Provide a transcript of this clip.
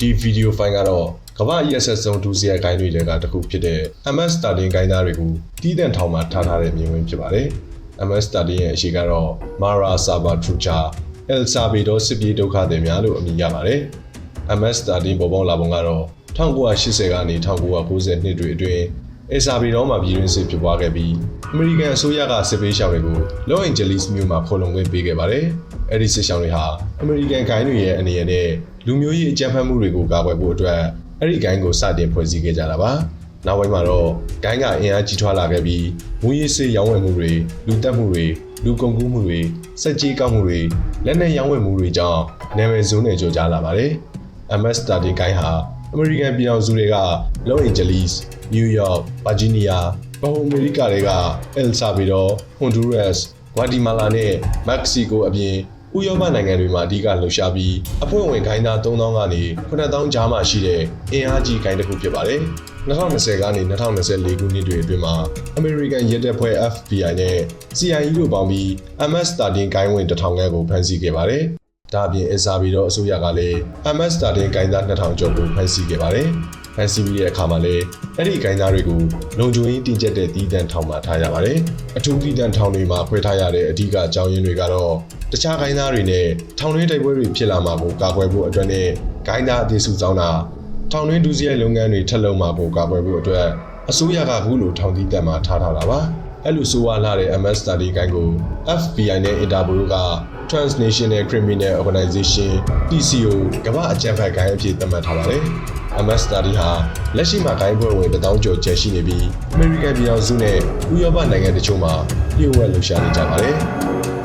ဒီဗီဒီယိုဖိုင်ကတော့ကမ္ဘာရက်ဆက်ဆုံးဒူးစရိုက်ကိုင်းတွေကတစ်ခုဖြစ်တဲ့ MS Starting ကိုင်းသားတွေကိုတီးတန့်ထောင်မှာထားထားတဲ့မြင်ကွင်းဖြစ်ပါတယ်။ MS Starting ရဲ့အရှိကတော့ Mara Salvatrucha El Salvador စစ်ပြေးဒုက္ခသည်များလို့အမည်ရပါတယ်။ MS Starting ပေါ်ပေါက်လာပုံကတော့1980ကနေ1990နှစ်တွေအတွင်း အယ်ဆာဘီတော်မှာပြည်တွင်းစစ်ဖြစ်ပွားခဲ့ပြီးအမေရိကန်အစိုးရကစစ်ပေးရှောင်တွေကိုလော့အင်ဂျလိစ်မြို့မှာခိုလုံခွင့်ပေးခဲ့ပါတယ်။အဲဒီစစ်ရှောင်တွေဟာအမေရိကန်ဂိုင်းတွေရဲ့အနေနဲ့လူမျိုးရေးအကြမ်းဖက်မှုတွေကိုကာကွယ်ဖို့အတွက်အဲဒီဂိုင်းကိုစတင်ဖွဲ့စည်းခဲ့ကြတာပါ။နောက်ပိုင်းမှာတော့ဂိုင်းကအင်အားကြီးထွားလာခဲ့ပြီးမူရေးစစ်ရောင်းဝယ်မှုတွေလူတက်မှုတွေလူကုန်ကူးမှုတွေစက်ကြီးကောက်မှုတွေလက်နက်ရောင်းဝယ်မှုတွေကြောင့်နာမည်ဆိုးနယ်ကျော်ကြားလာပါတယ်။ MS Starting ဂိုင်းဟာ အမေရိကန်ပြည်ထောင်စုတွေက Los Angeles, New York, Virginia, ဗဟိုအမေရိကတွေက El Salvador, Honduras, Guatemala နဲ့ Mexico အပြင်ဥရောပနိုင်ငံတွေမှာအဓိကလှုပ်ရှားပြီးအဖွဲ့ဝင်ဂိုင်းသား3000ကနေ9000ကြားမှရှိတဲ့အင်အားကြီးဂိုင်းတစ်ခုဖြစ်ပါတယ်။2020ကနေ2024ခုနှစ်တွေအတွင်းမှာ American ရဲတပ်ဖွဲ့ FBI နဲ့ CIA တို့ပေါင်းပြီး MS 13 ဂိုင်းဝင်1000ခန်းကိုဖမ်းဆီးခဲ့ပါတယ်။ ဒါအပြင်အစ်စာဘီတော့အစိုးရကလည်း MS 13ဂိုင်းသား2000ကျော်ကိုဖမ်းဆီးခဲ့ပါတယ်။ဖမ်းဆီးပြီးတဲ့အခါမှာလည်းအဲ့ဒီဂိုင်းသားတွေကိုလုံခြုံရေးတင်ကျက်တဲ့တီးတန့်ထောင်မှာထားရပါတယ်။အထူးတီးတန့်ထောင်တွေမှာခွဲထားရတဲ့အဓိကအကြောင်းရင်းတွေကတော့တခြားဂိုင်းသားတွေနဲ့ထောင်တွင်းတိုက်ပွဲတွေဖြစ်လာမှာကိုကာကွယ်ဖို့အတွက်နဲ့ဂိုင်းသားအသေးစုဆောင်းတာထောင်တွင်းဒုစရိုက်လုပ်ငန်းတွေထပ်လုံမှာကိုကာကွယ်ဖို့အတွက်အစိုးရကအခုလိုထောင်တီးတန့်မှာထားထားတာပါ။ အဲ့လိုဆိုဝါလာတဲ့ MS 30ဂိုင်းကို FBI နဲ့ Interpol က Transnational Criminal Organization TCO ကမ္ဘာအကြမ်းဖက်ဂိုင်းအဖြစ်သတ်မှတ်ထားပါတယ်။ MS Study ဟာလက်ရှိမှာဂိုင်းဘွဲဝင်တစ်တောင်းကျော်ကျရှိနေပြီး American ပြည်ထောင်စုနဲ့ဥရောပနိုင်ငံတချို့မှာပြည်ဝက်လှူရှာနေကြပါတယ်။